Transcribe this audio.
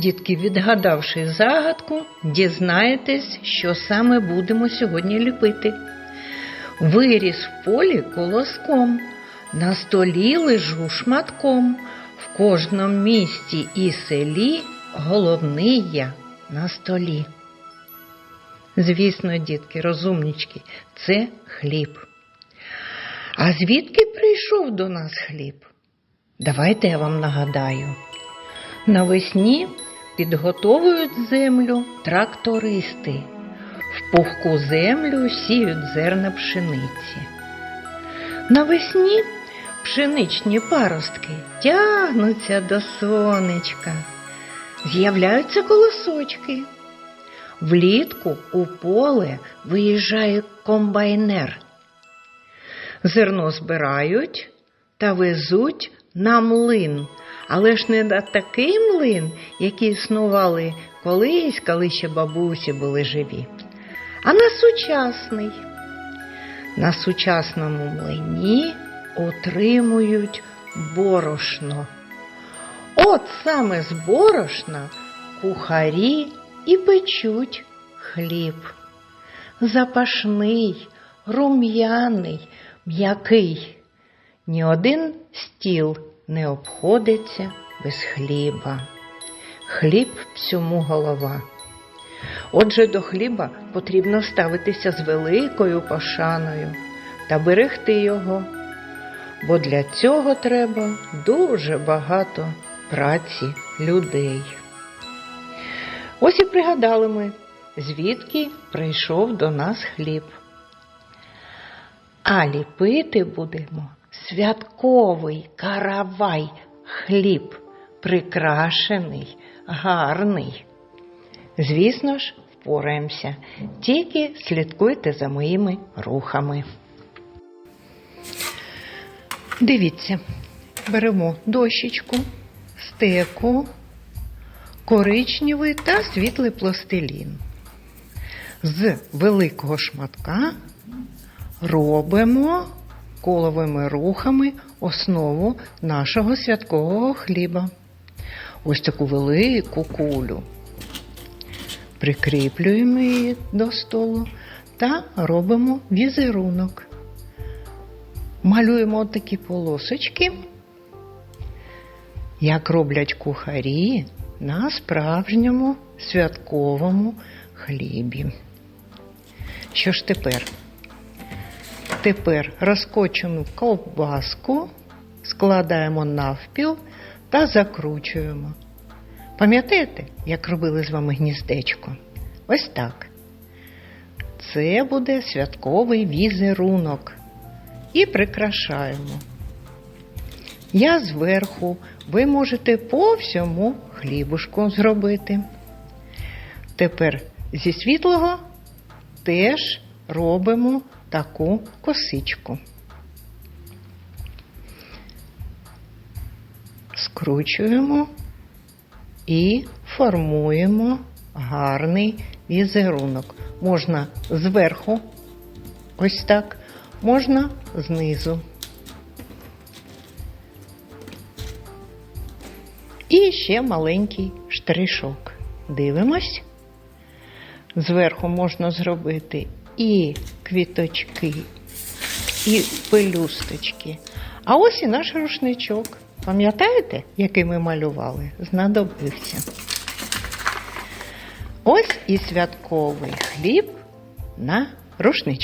Дітки, відгадавши загадку, дізнаєтесь, що саме будемо сьогодні ліпити. Виріс в полі колоском, на столі лежу шматком. В кожному місті і селі головний я на столі. Звісно, дітки, розумнички, це хліб. А звідки прийшов до нас хліб? Давайте я вам нагадаю. Навесні підготовують землю трактористи. В пухку землю сіють зерна пшениці. Навесні пшеничні паростки тягнуться до сонечка, з'являються колосочки. Влітку у поле виїжджає комбайнер. Зерно збирають та везуть на млин, але ж не на такий млин, які існували колись, коли ще бабусі були живі, а на сучасний. На сучасному млині отримують борошно. От саме з борошна кухарі і печуть хліб. Запашний, рум'яний, м'який. Ні один стіл не обходиться без хліба. Хліб всьому голова. Отже, до хліба потрібно ставитися з великою пошаною та берегти його, бо для цього треба дуже багато праці людей. Ось і пригадали ми, звідки прийшов до нас хліб. А ліпити будемо святковий каравай хліб, прикрашений, гарний. Звісно ж, впораємося, тільки слідкуйте за моїми рухами. Дивіться, беремо дощечку, стеку, коричневий та світлий пластилін. З великого шматка робимо коловими рухами основу нашого святкового хліба. Ось таку велику кулю. Прикріплюємо її до столу та робимо візерунок. Малюємо такі полосочки, як роблять кухарі на справжньому святковому хлібі. Що ж тепер? Тепер розкочену ковбаску складаємо навпіл та закручуємо. Пам'ятаєте, як робили з вами гніздечко? Ось так. Це буде святковий візерунок. І прикрашаємо. Я зверху, ви можете по всьому хлібушку зробити. Тепер зі світлого теж робимо таку косичку. Скручуємо і формуємо гарний візерунок. Можна зверху, ось так, можна знизу. І ще маленький штришок. Дивимось. Зверху можна зробити і квіточки, і пелюсточки. А ось і наш рушничок. Пам'ятаєте, який ми малювали? Знадобився. Ось і святковий хліб на рушничку.